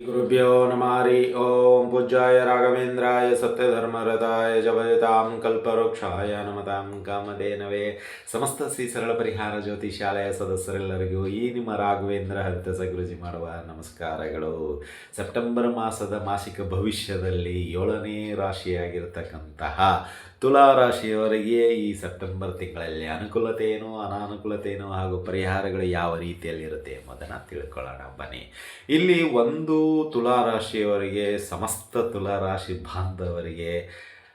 ಗುರುಭ್ಯೋ ನಮಾರಿ ಓಂ ಪೂಜಾಯ ರಾಘವೇಂದ್ರಾಯ ಸತ್ಯಧರ್ಮರತಾಯ ಜಪಯತಾಂ ಕಲ್ಪವೃಕ್ಷಾಯ ನಮತಾಂ ಕಾಮಧೇನವೇ ಸಮಸ್ತ ಶ್ರೀ ಸರಳ ಪರಿಹಾರ ಜ್ಯೋತಿಷಾಲಯ ಸದಸ್ಯರೆಲ್ಲರಿಗೂ ಈ ನಿಮ್ಮ ರಾಘವೇಂದ್ರ ಹರಿತಸ ಗುರುಜಿ ಮಾಡುವ ನಮಸ್ಕಾರಗಳು. ಸೆಪ್ಟೆಂಬರ್ ಮಾಸದ ಮಾಸಿಕ ಭವಿಷ್ಯದಲ್ಲಿ ಏಳನೇ ರಾಶಿಯಾಗಿರ್ತಕ್ಕಂತಹ ತುಲಾ ರಾಶಿಯವರಿಗೆ ಈ ಸೆಪ್ಟೆಂಬರ್ ತಿಂಗಳಲ್ಲಿ ಅನುಕೂಲತೆಯೇನು ಏನು ಅನಾನುಕೂಲತೆ ಏನು ಹಾಗೂ ಪರಿಹಾರಗಳು ಯಾವ ರೀತಿಯಲ್ಲಿರುತ್ತೆ ಎಂಬುದನ್ನು ತಿಳ್ಕೊಳ್ಳೋಣ ಬನ್ನಿ. ಇಲ್ಲಿ ಒಂದು ತುಲಾ ರಾಶಿಯವರಿಗೆ ಸಮಸ್ತ ತುಲಾರಾಶಿ ಬಾಂಧವರಿಗೆ,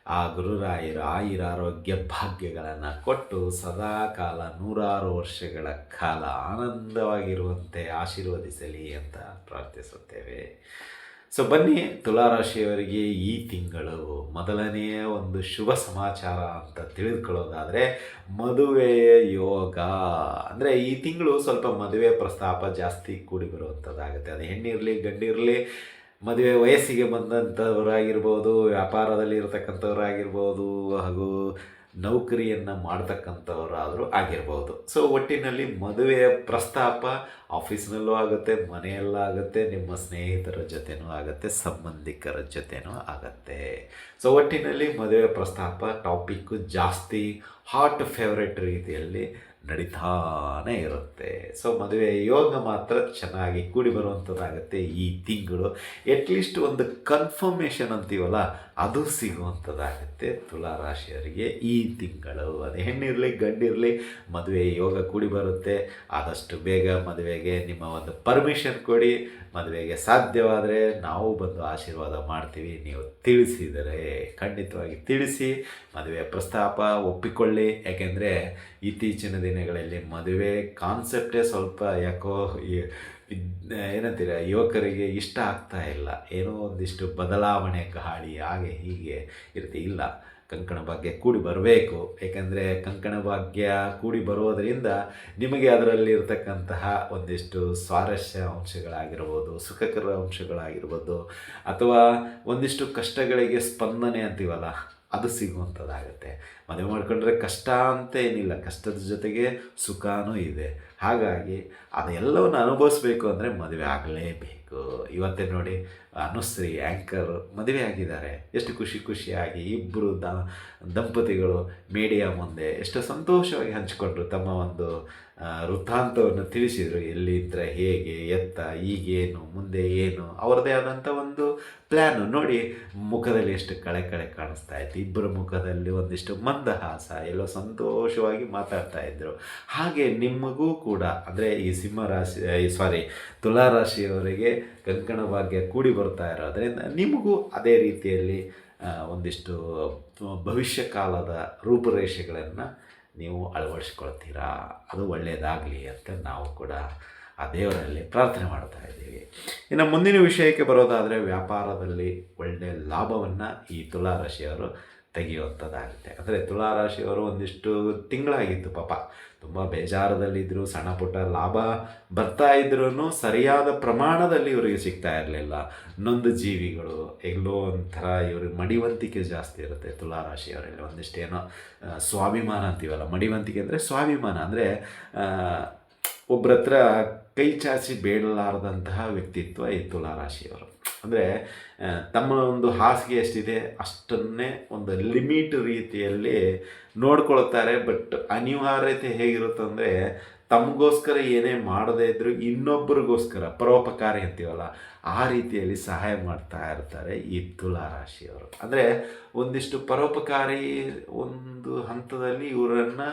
ಆ ಗುರುರಾಯರ ಆಯುರ ಆರೋಗ್ಯ ಭಾಗ್ಯಗಳನ್ನು ಕೊಟ್ಟು ಸದಾ ಕಾಲ ನೂರಾರು ವರ್ಷಗಳ ಕಾಲ ಆನಂದವಾಗಿರುವಂತೆ ಆಶೀರ್ವದಿಸಲಿ ಅಂತ ಪ್ರಾರ್ಥಿಸುತ್ತೇವೆ. ಸೊ ಬನ್ನಿ ತುಲಾರಾಶಿಯವರಿಗೆ ಈ ತಿಂಗಳು ಮೊದಲನೆಯ ಒಂದು ಶುಭ ಸಮಾಚಾರ ಅಂತ ತಿಳಿದುಕೊಳ್ಳೋದಾದರೆ ಮದುವೆಯ ಯೋಗ. ಅಂದರೆ ಈ ತಿಂಗಳು ಸ್ವಲ್ಪ ಮದುವೆ ಪ್ರಸ್ತಾಪ ಜಾಸ್ತಿ ಕೂಡಿ ಬರುವಂಥದ್ದಾಗುತ್ತೆ. ಅದು ಹೆಣ್ಣಿರಲಿ, ಗಂಡಿರಲಿ, ಮದುವೆ ವಯಸ್ಸಿಗೆ ಬಂದಂಥವರಾಗಿರ್ಬೋದು, ವ್ಯಾಪಾರದಲ್ಲಿ ಇರತಕ್ಕಂಥವರಾಗಿರ್ಬೋದು, ಹಾಗೂ ನೌಕರಿಯನ್ನು ಮಾಡ್ತಕ್ಕಂಥವರಾದರೂ ಆಗಿರ್ಬೋದು. ಸೊ ಒಟ್ಟಿನಲ್ಲಿ ಮದುವೆಯ ಪ್ರಸ್ತಾಪ ಆಫೀಸ್ನಲ್ಲೂ ಆಗುತ್ತೆ, ಮನೆಯಲ್ಲೂ ಆಗುತ್ತೆ, ನಿಮ್ಮ ಸ್ನೇಹಿತರ ಜೊತೆನೂ ಆಗುತ್ತೆ, ಸಂಬಂಧಿಕರ ಜೊತೆನೂ ಆಗುತ್ತೆ. ಸೊ ಒಟ್ಟಿನಲ್ಲಿ ಮದುವೆ ಪ್ರಸ್ತಾಪ ಟಾಪಿಕ್ಕು ಜಾಸ್ತಿ ಹಾಟ್ ಫೇವ್ರೇಟ್ ರೀತಿಯಲ್ಲಿ ನಡೀತಾನೇ ಇರುತ್ತೆ. ಸೊ ಮದುವೆ ಯೋಗ ಮಾತ್ರ ಚೆನ್ನಾಗಿ ಕೂಡಿ ಬರುವಂಥದ್ದಾಗುತ್ತೆ ಈ ತಿಂಗಳು. ಎಟ್ಲೀಸ್ಟ್ ಒಂದು ಕನ್ಫರ್ಮೇಷನ್ ಅಂತೀವಲ್ಲ, ಅದು ಸಿಗುವಂಥದ್ದಾಗುತ್ತೆ ತುಲಾ ರಾಶಿಯವರಿಗೆ ಈ ತಿಂಗಳು. ಅದು ಹೆಣ್ಣಿರಲಿ, ಗಂಡಿರಲಿ ಮದುವೆ ಯೋಗ ಕೂಡಿ ಬರುತ್ತೆ. ಆದಷ್ಟು ಬೇಗ ಮದುವೆಗೆ ನಿಮ್ಮ ಒಂದು ಪರ್ಮಿಷನ್ ಕೊಡಿ. ಮದುವೆಗೆ ಸಾಧ್ಯವಾದರೆ ನಾವು ಬಂದು ಆಶೀರ್ವಾದ ಮಾಡ್ತೀವಿ. ನೀವು ತಿಳಿಸಿದರೆ ಖಂಡಿತವಾಗಿ ತಿಳಿಸಿ. ಮದುವೆ ಪ್ರಸ್ತಾಪ ಒಪ್ಪಿಕೊಳ್ಳಿ. ಯಾಕೆಂದರೆ ಇತ್ತೀಚಿನ ದಿನಗಳಲ್ಲಿ ಮದುವೆ ಕಾನ್ಸೆಪ್ಟೇ ಸ್ವಲ್ಪ ಯಾಕೋ ಏನಂತೀರ, ಯುವಕರಿಗೆ ಇಷ್ಟ ಆಗ್ತಾ ಇಲ್ಲ. ಏನೋ ಒಂದಿಷ್ಟು ಬದಲಾವಣೆ ಗಾಳಿ ಹಾಗೆ ಹೀಗೆ ಇರುತ್ತೆ. ಇಲ್ಲ, ಕಂಕಣ ಭಾಗ್ಯ ಕೂಡಿ ಬರಬೇಕು. ಏಕೆಂದರೆ ಕಂಕಣ ಭಾಗ್ಯ ಕೂಡಿ ಬರೋದರಿಂದ ನಿಮಗೆ ಅದರಲ್ಲಿ ಇರತಕ್ಕಂತಹ ಒಂದಿಷ್ಟು ಸ್ವಾರಸ್ಯ ಅಂಶಗಳಾಗಿರ್ಬೋದು, ಸುಖಕರ ಅಂಶಗಳಾಗಿರ್ಬೋದು, ಅಥವಾ ಒಂದಿಷ್ಟು ಕಷ್ಟಗಳಿಗೆ ಸ್ಪಂದನೆ ಅಂತೀವಲ್ಲ ಅದು ಸಿಗುವಂಥದ್ದಾಗುತ್ತೆ. ಮದುವೆ ಮಾಡ್ಕೊಂಡ್ರೆ ಕಷ್ಟ ಅಂತ ಏನಿಲ್ಲ ಕಷ್ಟದ ಜೊತೆಗೆ ಸುಖನೂ ಇದೆ. ಹಾಗಾಗಿ ಅದೆಲ್ಲವನ್ನು ಅನುಭವಿಸ್ಬೇಕು ಅಂದರೆ ಮದುವೆ ಆಗಲೇಬೇಕು. ಇವತ್ತೇ ನೋಡಿ, ಅನುಶ್ರೀ ಆ್ಯಂಕರ್ ಮದುವೆ ಆಗಿದ್ದಾರೆ. ಎಷ್ಟು ಖುಷಿ ಖುಷಿಯಾಗಿ ಇಬ್ಬರು ದ, ದಂಪತಿಗಳು ಮೀಡಿಯಾ ಮುಂದೆ ಎಷ್ಟು ಸಂತೋಷವಾಗಿ ಹಂಚಿಕೊಂಡ್ರು. ತಮ್ಮ ಒಂದು ವೃತ್ತಾಂತವನ್ನು ತಿಳಿಸಿದರು. ಎಲ್ಲಿದ್ದರೆ ಹೇಗೆ, ಎತ್ತ, ಈಗೇನು, ಮುಂದೆ ಏನು ಅವರದೇ ಆದಂಥ ಒಂದು ಪ್ಲ್ಯಾನು ನೋಡಿ, ಮುಖದಲ್ಲಿ ಎಷ್ಟು ಕಳೆ ಕಳೆ ಕಾಣಿಸ್ತಾ ಇತ್ತು. ಇಬ್ಬರ ಮುಖದಲ್ಲಿ ಒಂದಿಷ್ಟು ಮಂದಹಾಸ, ಎಲ್ಲೋ ಸಂತೋಷವಾಗಿ ಮಾತಾಡ್ತಾ ಇದ್ದರು ಹಾಗೆ ನಿಮಗೂ ಕೂಡ, ಅಂದರೆ ಈ ಸಿಂಹ ರಾಶಿ ಸಾರಿ ತುಲಾ ರಾಶಿಯವರಿಗೆ ಕಂಕಣ ಭಾಗ್ಯ ಕೂಡಿ ಬರ್ತಾ ಇರೋದರಿಂದ ನಿಮಗೂ ಅದೇ ರೀತಿಯಲ್ಲಿ ಒಂದಿಷ್ಟು ಭವಿಷ್ಯ ಕಾಲದ ರೂಪುರೇಷೆಗಳನ್ನು ನೀವು ಅಳವಡಿಸ್ಕೊಳ್ತೀರಾ? ಅದು ಒಳ್ಳೆಯದಾಗಲಿ ಅಂತ ನಾವು ಕೂಡ ಆ ದೇವರಲ್ಲಿ ಪ್ರಾರ್ಥನೆ ಮಾಡ್ತಾ ಇದ್ದೀವಿ. ಇನ್ನು ಮುಂದಿನ ವಿಷಯಕ್ಕೆ ಬರೋದಾದರೆ ವ್ಯಾಪಾರದಲ್ಲಿ ಒಳ್ಳೆಯ ಲಾಭವನ್ನು ಈ ತುಲಾ ರಾಶಿಯವರು ತೆಗೆಯುವಂಥದ್ದಾಗುತ್ತೆ. ಅಂದರೆ ತುಲಾ ರಾಶಿಯವರು ಒಂದಿಷ್ಟು ತಿಂಗಳಾಗಿತ್ತು ಪಾಪ. ತುಂಬ ಬೇಜಾರದಲ್ಲಿದ್ದರು ಸಣ್ಣ ಪುಟ್ಟ ಲಾಭ ಬರ್ತಾ ಇದ್ರೂ ಸರಿಯಾದ ಪ್ರಮಾಣದಲ್ಲಿ ಇವರಿಗೆ ಸಿಗ್ತಾ ಇರಲಿಲ್ಲ. ನೊಂದು ಜೀವಿಗಳು, ಎಲ್ಲೋ ಒಂಥರ ಇವ್ರಿಗೆ ಮಡಿವಂತಿಕೆ ಜಾಸ್ತಿ ಇರುತ್ತೆ ತುಲಾ ರಾಶಿಯವರಲ್ಲಿ ಒಂದಿಷ್ಟು ಏನೋ ಸ್ವಾಭಿಮಾನ ಅಂತೀವಲ್ಲ. ಮಡಿವಂತಿಕೆ ಅಂದರೆ ಸ್ವಾಭಿಮಾನ. ಅಂದರೆ ಒಬ್ಬರ ಹತ್ರ ಕೈ ಚಾಚಿ ಬೇಡಲಾರದಂತಹ ವ್ಯಕ್ತಿತ್ವ ಈ ತುಲಾ ರಾಶಿಯವರು ಅಂದರೆ ತಮ್ಮ ಒಂದು ಹಾಸಿಗೆ ಎಷ್ಟಿದೆ ಅಷ್ಟನ್ನೇ ಒಂದು ಲಿಮಿಟ್ ರೀತಿಯಲ್ಲಿ ನೋಡ್ಕೊಳ್ತಾರೆ. ಬಟ್ ಅನಿವಾರ್ಯತೆ ಹೇಗಿರುತ್ತಂದರೆ ತಮಗೋಸ್ಕರ ಏನೇ ಮಾಡದೇ ಇದ್ದರೂ ಇನ್ನೊಬ್ಬರಿಗೋಸ್ಕರ ಪರೋಪಕಾರಿ ಅಂತೀವಲ್ಲ, ಆ ರೀತಿಯಲ್ಲಿ ಸಹಾಯ ಮಾಡ್ತಾ ಇರ್ತಾರೆ ಈ ತುಲಾ ರಾಶಿಯವರು. ಅಂದರೆ ಒಂದಿಷ್ಟು ಪರೋಪಕಾರಿ ಒಂದು ಹಂತದಲ್ಲಿ ಇವರನ್ನು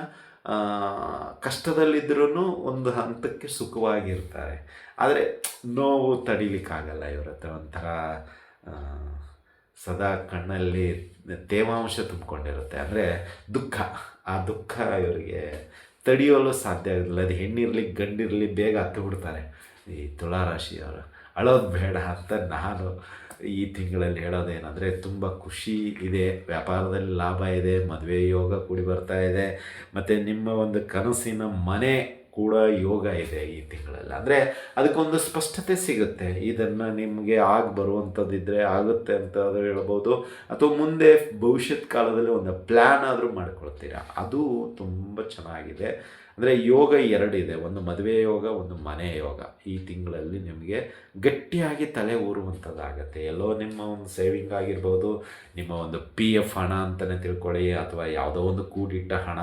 ಕಷ್ಟದಲ್ಲಿದ್ದರೂ ಒಂದು ಹಂತಕ್ಕೆ ಸುಖವಾಗಿರ್ತಾರೆ. ಆದರೆ ನೋವು ತಡಿಲಿಕ್ಕಾಗಲ್ಲ ಇವ್ರ ಹತ್ರ ಒಂಥರ ಸದಾ ಕಣ್ಣಲ್ಲಿ ತೇವಾಂಶ ತುಂಬಿಕೊಂಡಿರುತ್ತೆ. ಅಂದರೆ ದುಃಖ, ಆ ದುಃಖ ಇವರಿಗೆ ತಡೆಯಲು ಸಾಧ್ಯ ಆಗೋದಿಲ್ಲ ಅದು ಹೆಣ್ಣಿರಲಿ, ಗಂಡಿರಲಿ ಬೇಗ ಹತ್ತು ಬಿಡ್ತಾರೆ. ಈ ತುಲಾರಾಶಿಯವರು. ಅಳೋದು ಬೇಡ ಅಂತ ನಾನು ಈ ತಿಂಗಳಲ್ಲಿ ಹೇಳೋದೇನೆಂದರೆ ತುಂಬ ಖುಷಿ ಇದೆ. ವ್ಯಾಪಾರದಲ್ಲಿ ಲಾಭ ಇದೆ, ಮದುವೆ ಯೋಗ ಕೂಡಿ ಬರ್ತಾ ಇದೆ. ಮತ್ತು ನಿಮ್ಮ ಒಂದು ಕನಸಿನ ಮನೆ ಕೂಡ ಯೋಗ ಇದೆ ಈ ತಿಂಗಳಲ್ಲಿ. ಅಂದರೆ ಅದಕ್ಕೊಂದು ಸ್ಪಷ್ಟತೆ ಸಿಗುತ್ತೆ. ಇದನ್ನು ನಿಮಗೆ ಆಗಿ ಬರುವಂಥದ್ದಿದ್ದರೆ ಆಗುತ್ತೆ ಅಂತ ಹೇಳ್ಬೋದು. ಅಥವಾ ಮುಂದೆ ಭವಿಷ್ಯತ್ ಕಾಲದಲ್ಲಿ ಒಂದು ಪ್ಲ್ಯಾನ್ ಆದರೂ ಮಾಡ್ಕೊಳ್ತೀರಾ. ಅದು ತುಂಬ ಚೆನ್ನಾಗಿದೆ. ಅಂದರೆ ಯೋಗ ಎರಡಿದೆ. ಒಂದು ಮದುವೆ ಯೋಗ, ಒಂದು ಮನೆ ಯೋಗ. ಈ ತಿಂಗಳಲ್ಲಿ ನಿಮಗೆ ಗಟ್ಟಿಯಾಗಿ ತಲೆ ಊರುವಂಥದ್ದಾಗತ್ತೆ ಎಲ್ಲೋ ನಿಮ್ಮ ಒಂದು ಸೇವಿಂಗ್ ಆಗಿರ್ಬೋದು, ನಿಮ್ಮ ಒಂದು ಪಿ ಎಫ್ ಹಣ ಅಂತಲೇ ತಿಳ್ಕೊಳ್ಳಿ, ಅಥವಾ ಯಾವುದೋ ಒಂದು ಕೂಡಿಟ್ಟ ಹಣ,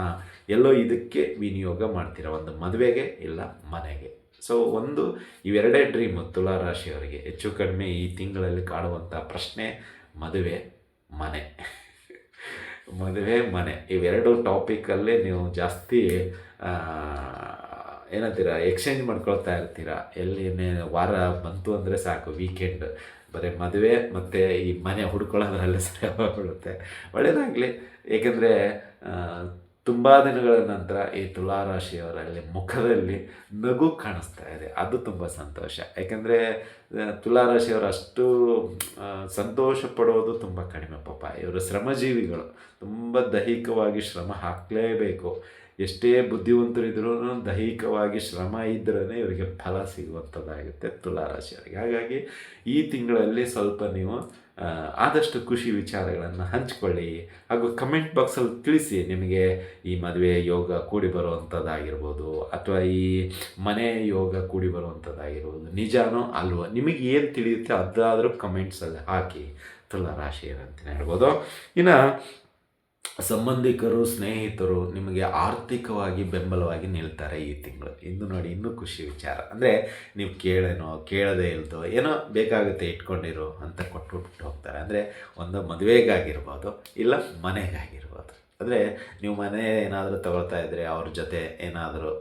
ಎಲ್ಲೋ ಇದಕ್ಕೆ ವಿನಿಯೋಗ ಮಾಡ್ತೀರ? ಒಂದು ಮದುವೆಗೆ ಇಲ್ಲ, ಮನೆಗೆ. ಸೊ ಒಂದು ಇವೆರಡೇ ಡ್ರೀಮ್ ತುಲಾ ರಾಶಿಯವರಿಗೆ. ಹೆಚ್ಚು ಕಡಿಮೆ ಈ ತಿಂಗಳಲ್ಲಿ ಕಾಡುವಂಥ ಪ್ರಶ್ನೆ ಮದುವೆ, ಮನೆ. ಮದುವೆ, ಮನೆ. ಇವೆರಡು ಟಾಪಿಕಲ್ಲೇ ನೀವು ಜಾಸ್ತಿ ಏನಂತೀರಾ ಎಕ್ಸ್ಚೇಂಜ್ ಮಾಡ್ಕೊಳ್ತಾ ಇರ್ತೀರಾ. ಎಲ್ಲಿನೇ ವಾರ ಬಂತು ಅಂದರೆ ಸಾಕು ವೀಕೆಂಡ್ ಬರೀ ಮದುವೆ ಮತ್ತು ಈ ಮನೆ ಹುಡ್ಕೊಳ್ಳೋದ್ರಲ್ಲೇ ಸರಿ ಬಿಡುತ್ತೆ ಒಳ್ಳೆಯದಾಗಲಿ ಏಕೆಂದರೆ ತುಂಬ ದಿನಗಳ ನಂತರ ಈ ತುಲಾ ರಾಶಿಯವರಲ್ಲಿ ಮುಖದಲ್ಲಿ ನಗು ಕಾಣಿಸ್ತಾ ಇದೆ. ಅದು ತುಂಬ ಸಂತೋಷ. ಯಾಕೆಂದರೆ ತುಲಾ ರಾಶಿಯವರು ಅಷ್ಟು ಸಂತೋಷ ಪಡೋದು ತುಂಬ ಕಡಿಮೆ ಪಾಪ. ಇವರು ಶ್ರಮಜೀವಿಗಳು. ತುಂಬ ದೈಹಿಕವಾಗಿ ಶ್ರಮ ಹಾಕಲೇಬೇಕು. ಎಷ್ಟೇ ಬುದ್ಧಿವಂತರಿದ್ರೂ ದೈಹಿಕವಾಗಿ ಶ್ರಮ ಇದ್ರೇ ಇವರಿಗೆ ಫಲ ಸಿಗುವಂಥದ್ದಾಗುತ್ತೆ ತುಲಾ ರಾಶಿಯವರಿಗೆ ಹಾಗಾಗಿ ಈ ತಿಂಗಳಲ್ಲಿ ಸ್ವಲ್ಪ ನೀವು ಆದಷ್ಟು ಖುಷಿ ವಿಚಾರಗಳನ್ನು ಹಂಚಿಕೊಳ್ಳಿ. ಹಾಗೂ ಕಮೆಂಟ್ ಬಾಕ್ಸಲ್ಲಿ ತಿಳಿಸಿ ನಿಮಗೆ ಈ ಮದುವೆ ಯೋಗ ಕೂಡಿ ಬರುವಂಥದ್ದಾಗಿರ್ಬೋದು ಅಥವಾ ಈ ಮನೆ ಯೋಗ ಕೂಡಿ ಬರುವಂಥದ್ದಾಗಿರ್ಬೋದು ನಿಜಾನೋ ಅಲ್ವೋ, ನಿಮಗೆ ಏನು ತಿಳಿಯುತ್ತೆ ಅದಾದರೂ ಕಮೆಂಟ್ಸಲ್ಲಿ ಹಾಕಿ. ತುಲಾ ರಾಶಿ ಅಂತ ಹೇಳ್ಬೋದು. ಇನ್ನು ಸಂಬಂಧಿಕರು, ಸ್ನೇಹಿತರು ನಿಮಗೆ ಆರ್ಥಿಕವಾಗಿ ಬೆಂಬಲವಾಗಿ ನಿಲ್ತಾರೆ ಈ ತಿಂಗಳು. ಇಂದು ನೋಡಿ, ಇನ್ನೂ ಖುಷಿ ವಿಚಾರ. ಅಂದರೆ ನೀವು ಕೇಳೇನೋ, ಕೇಳದೇ ಇಲ್ದೋ, ಏನೋ ಬೇಕಾಗುತ್ತೆ ಇಟ್ಕೊಂಡಿರೋ ಅಂತ ಕೊಟ್ಬಿಟ್ಟು ಹೋಗ್ತಾರೆ. ಅಂದರೆ ಒಂದು ಮದುವೆಗಾಗಿರ್ಬೋದು, ಇಲ್ಲ ಮನೆಗಾಗಿರ್ಬೋದು. ಅಂದರೆ ನೀವು ಮನೆ ಏನಾದರೂ ತಗೊಳ್ತಾ ಇದ್ದರೆ ಅವ್ರ ಜೊತೆ ಏನಾದರೂ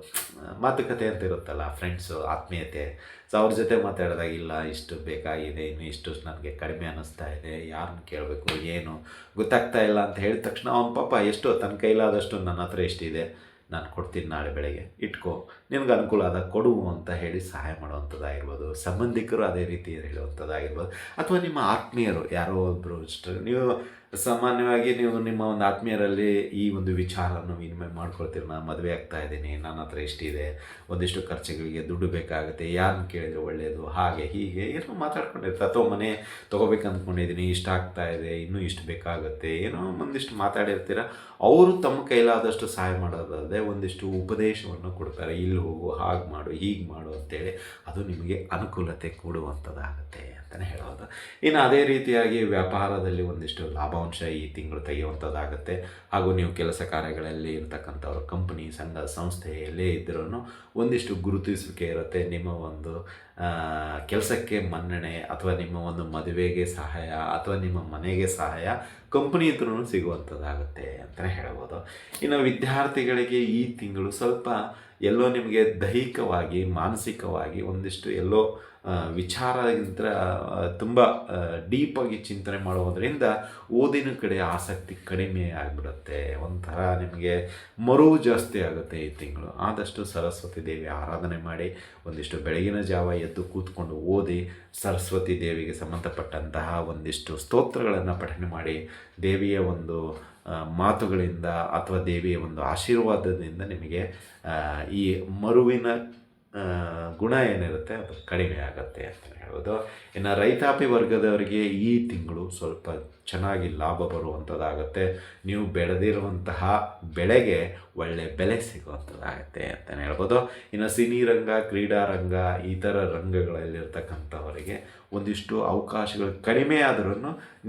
ಮಾತುಕತೆ ಅಂತ ಇರುತ್ತಲ್ಲ ಫ್ರೆಂಡ್ಸು ಆತ್ಮೀಯತೆ. ಸೊ ಅವ್ರ ಜೊತೆ ಮಾತಾಡಿದಾಗ, ಇಲ್ಲ, ಇಷ್ಟು ಬೇಕಾಗಿದೆ, ಇನ್ನು ಇಷ್ಟು ನನಗೆ ಕಡಿಮೆ ಅನ್ನಿಸ್ತಾ ಇದೆ ಯಾರನ್ನ ಕೇಳಬೇಕು, ಏನು, ಗೊತ್ತಾಗ್ತಾ ಇಲ್ಲ ಅಂತ ಹೇಳಿದ ತಕ್ಷಣ ಅವ್ನ ಪಾಪ ಎಷ್ಟು ತನ್ನ ಕೈಲಾದಷ್ಟು ನನ್ನ ಹತ್ರ ಎಷ್ಟಿದೆ, ನಾನು ಕೊಡ್ತೀನಿ ನಾಳೆ ಬೆಳಗ್ಗೆ, ಇಟ್ಕೋ. ನಿನಗೆ ಅನುಕೂಲ ಆದಾಗ ಕೊಡು ಅಂತ ಹೇಳಿ ಸಹಾಯ ಮಾಡುವಂಥದ್ದಾಗಿರ್ಬೋದು, ಸಂಬಂಧಿಕರು ಅದೇ ರೀತಿ ಹೇಳುವಂಥದ್ದಾಗಿರ್ಬೋದು, ಅಥವಾ ನಿಮ್ಮ ಆತ್ಮೀಯರು, ಯಾರೋ ಒಬ್ಬರು ಇಷ್ಟು ನೀವು ಸಾಮಾನ್ಯವಾಗಿ ನೀವು ನಿಮ್ಮ ಒಂದು ಆತ್ಮೀಯರಲ್ಲಿ ಈ ಒಂದು ವಿಚಾರವನ್ನು ವಿನಿಮಯ ಮಾಡ್ಕೊಳ್ತೀರಿ? ನಾನು ಮದುವೆ ಆಗ್ತಾ ಇದ್ದೀನಿ, ನನ್ನ ಹತ್ರ ಇಷ್ಟಿದೆ ಒಂದಿಷ್ಟು ಖರ್ಚುಗಳಿಗೆ ದುಡ್ಡು ಬೇಕಾಗುತ್ತೆ, ಯಾರನ್ನು ಕೇಳಿದರೆ ಒಳ್ಳೆಯದು ಹಾಗೆ ಹೀಗೆ ಏನೋ ಮಾತಾಡ್ಕೊಂಡಿರ್ತಾರೆ. ಅಥವಾ ಮನೆ ತೊಗೋಬೇಕು ಅಂದ್ಕೊಂಡಿದ್ದೀನಿ, ಇಷ್ಟ ಆಗ್ತಾ ಇದೆ, ಇನ್ನೂ ಇಷ್ಟು ಬೇಕಾಗುತ್ತೆ, ಏನೋ ಒಂದಿಷ್ಟು ಮಾತಾಡಿರ್ತೀರ. ಅವರು ತಮ್ಮ ಕೈಲಾದಷ್ಟು ಸಹಾಯ ಮಾಡೋದಲ್ಲದೆ ಒಂದಿಷ್ಟು ಉಪದೇಶವನ್ನು ಕೊಡ್ತಾರೆ. ಇಲ್ಲಿ ಹೋಗು, ಹಾಗೆ ಮಾಡು, ಹೀಗೆ ಮಾಡು ಅಂತೇಳಿ. ಅದು ನಿಮಗೆ ಅನುಕೂಲತೆ ಕೊಡುವಂಥದ್ದಾಗುತ್ತೆ. ಅಂತಲೇ ಹೇಳ್ಬೋದು. ಇನ್ನು ಅದೇ ರೀತಿಯಾಗಿ ವ್ಯಾಪಾರದಲ್ಲಿ ಒಂದಿಷ್ಟು ಲಾಭಾಂಶ ಈ ತಿಂಗಳು ತೆಗೆಯುವಂಥದ್ದಾಗುತ್ತೆ. ಹಾಗೂ ನೀವು ಕೆಲಸ ಕಾರ್ಯಗಳಲ್ಲಿ ಇರ್ತಕ್ಕಂಥವ್ರು ಕಂಪನಿ ಸಂಘ, ಸಂಸ್ಥೆ ಎಲ್ಲೇ ಇದ್ರೂ ಒಂದಿಷ್ಟು ಗುರುತಿಸುವಿಕೆ ಇರುತ್ತೆ. ನಿಮ್ಮ ಒಂದು ಕೆಲಸಕ್ಕೆ ಮನ್ನಣೆ ಅಥವಾ ನಿಮ್ಮ ಒಂದು ಮದುವೆಗೆ ಸಹಾಯ ಅಥವಾ ನಿಮ್ಮ ಮನೆಗೆ ಸಹಾಯ ಕಂಪನಿ ಹತ್ರನೂ ಸಿಗುವಂಥದ್ದಾಗುತ್ತೆ ಅಂತಲೇ ಹೇಳ್ಬೋದು. ಇನ್ನು ವಿದ್ಯಾರ್ಥಿಗಳಿಗೆ ಈ ತಿಂಗಳು ಸ್ವಲ್ಪ ಎಲ್ಲೋ ನಿಮಗೆ ದೈಹಿಕವಾಗಿ, ಮಾನಸಿಕವಾಗಿ ಒಂದಿಷ್ಟು ಎಲ್ಲೋ ಆ, ವಿಚಾರದಿಂದ ತುಂಬ ಡೀಪಾಗಿ ಚಿಂತನೆ ಮಾಡೋದ್ರಿಂದ ಓದಿನ ಕಡೆ ಆಸಕ್ತಿ ಕಡಿಮೆ ಆಗಿಬಿಡುತ್ತೆ. ಒಂಥರ ನಿಮಗೆ ಮರು ಜಾಸ್ತಿ ಆಗುತ್ತೆ ಈ ತಿಂಗಳು. ಆದಷ್ಟು ಸರಸ್ವತಿ ದೇವಿ ಆರಾಧನೆ ಮಾಡಿ ಒಂದಿಷ್ಟು ಬೆಳಗಿನ ಜಾವ ಎದ್ದು ಕೂತ್ಕೊಂಡು ಓದಿ ಸರಸ್ವತಿ ದೇವಿಗೆ ಸಂಬಂಧಪಟ್ಟಂತಹ ಒಂದಿಷ್ಟು ಸ್ತೋತ್ರಗಳನ್ನು ಪಠನೆ ಮಾಡಿ ದೇವಿಯ ಒಂದು ಮಾತುಗಳಿಂದ ಅಥವಾ ದೇವಿಯ ಒಂದು ಆಶೀರ್ವಾದದಿಂದ ನಿಮಗೆ ಈ ಮರುವಿನ ಗುಣ ಏನಿರುತ್ತೆ ಅದು ಕಡಿಮೆ ಆಗುತ್ತೆ ಅಂತ ಹೇಳ್ಬೋದು. ಇನ್ನು ರೈತಾಪಿ ವರ್ಗದವರಿಗೆ ಈ ತಿಂಗಳು ಸ್ವಲ್ಪ ಚೆನ್ನಾಗಿ ಲಾಭ ಬರುವಂಥದ್ದಾಗುತ್ತೆ. ನೀವು ಬೆಳೆದಿರುವಂತಹ ಬೆಳೆಗೆ ಒಳ್ಳೆ ಬೆಲೆ ಸಿಗುವಂಥದ್ದಾಗುತ್ತೆ ಅಂತಲೇ ಹೇಳ್ಬೋದು. ಇನ್ನು ಸಿನಿ ರಂಗ, ಕ್ರೀಡಾ ರಂಗ ಈ ಥರ ರಂಗಗಳಲ್ಲಿರ್ತಕ್ಕಂಥವರಿಗೆ ಒಂದಿಷ್ಟು ಅವಕಾಶಗಳು ಕಡಿಮೆ ಆದ್ರೂ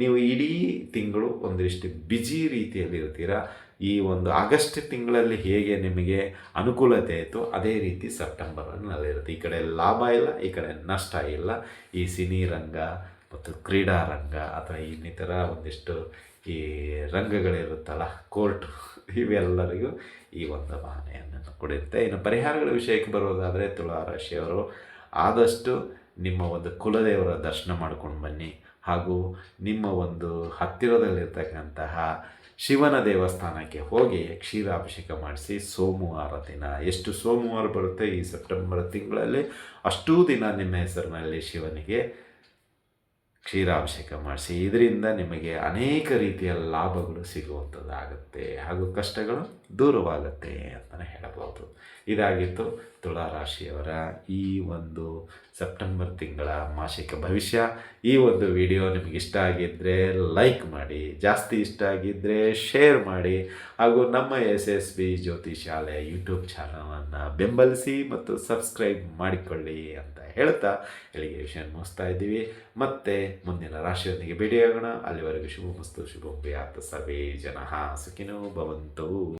ನೀವು ಇಡೀ ತಿಂಗಳು ಒಂದಿಷ್ಟು ಬಿಜಿ ರೀತಿಯಲ್ಲಿ ಇರ್ತೀರ ಈ ಒಂದು ಆಗಸ್ಟ್ ತಿಂಗಳಲ್ಲಿ ಹೇಗೆ ನಿಮಗೆ ಅನುಕೂಲತೆ ಇತ್ತು ಅದೇ ರೀತಿ ಸೆಪ್ಟೆಂಬರ್ನಲ್ಲಿರುತ್ತೆ. ಈ ಕಡೆ ಲಾಭ ಇಲ್ಲ, ಈ ಕಡೆ ನಷ್ಟ ಇಲ್ಲ. ಈ ಸಿನಿ ರಂಗ ಮತ್ತು ಕ್ರೀಡಾ ರಂಗ ಅಥವಾ ಇನ್ನಿತರ ಒಂದಿಷ್ಟು ಈ ರಂಗಗಳಿರುತ್ತಲ್ಲ, ಕೋರ್ಟ್ ಇವೆಲ್ಲರಿಗೂ ಈ ಒಂದು ಭಾವನೆಯನ್ನು ಕೊಡುತ್ತೆ ಇನ್ನು ಪರಿಹಾರಗಳ ವಿಷಯಕ್ಕೆ ಬರೋದಾದರೆ ತುಲಾ ರಾಶಿಯವರು ಆದಷ್ಟು ನಿಮ್ಮ ಒಂದು ಕುಲದೇವರ ದರ್ಶನ ಮಾಡ್ಕೊಂಡು ಬನ್ನಿ. ಹಾಗೂ ನಿಮ್ಮ ಒಂದು ಹತ್ತಿರದಲ್ಲಿರ್ತಕ್ಕಂತಹ ಶಿವನ ದೇವಸ್ಥಾನಕ್ಕೆ ಹೋಗಿ ಕ್ಷೀರಾಭಿಷೇಕ ಮಾಡಿಸಿ ಸೋಮವಾರ ದಿನ. ಎಷ್ಟು ಸೋಮವಾರ ಬರುತ್ತೆ ಈ ಸೆಪ್ಟೆಂಬರ್ ತಿಂಗಳಲ್ಲಿ? ಅಷ್ಟೂ ದಿನ ನಿಮ್ಮ ಹೆಸರಿನಲ್ಲಿ ಶಿವನಿಗೆ ಕ್ಷೀರಾಭಿಷೇಕ ಮಾಡಿಸಿ. ಇದರಿಂದ ನಿಮಗೆ ಅನೇಕ ರೀತಿಯ ಲಾಭಗಳು ಸಿಗುವಂಥದ್ದಾಗುತ್ತೆ. ಹಾಗೂ ಕಷ್ಟಗಳು ದೂರವಾಗುತ್ತೆ ಅಂತಲೇ ಹೇಳಬಹುದು. ಇದಾಗಿತ್ತು ತುಳಾರಾಶಿಯವರ ಈ ಒಂದು ಸೆಪ್ಟೆಂಬರ್ ತಿಂಗಳ ಮಾಸಿಕ ಭವಿಷ್ಯ. ಈ ಒಂದು ವಿಡಿಯೋ ನಿಮಗೆ ಇಷ್ಟ ಆಗಿದ್ದರೆ ಲೈಕ್ ಮಾಡಿ, ಜಾಸ್ತಿ ಇಷ್ಟ ಆಗಿದ್ದರೆ ಶೇರ್ ಮಾಡಿ. ಹಾಗೂ ನಮ್ಮ ಎಸ್ ಎಸ್ ಬಿ ಜ್ಯೋತಿ ಶಾಲೆ ಯೂಟ್ಯೂಬ್ ಚಾನಲನ್ನು ಬೆಂಬಲಿಸಿ ಮತ್ತು ಸಬ್ಸ್ಕ್ರೈಬ್ ಮಾಡಿಕೊಳ್ಳಿ ಅಂತ ಹೇಳ್ತಾ ಇಲ್ಲಿಗೆ ವಿಷಯ ಮುಗಿಸ್ತಾ ಇದ್ದೀವಿ. ಮತ್ತೆ ಮುಂದಿನ ರಾಶಿಯೊಂದಿಗೆ ಭೇಟಿಯಾಗೋಣ. ಅಲ್ಲಿವರೆಗೂ ಶುಭ ಮಸ್ತು ಶುಭಂ ವ್ಯಾತ ಸರ್ವೇ ಜನ. ಸುಖಿನೋ ಭವಂತು.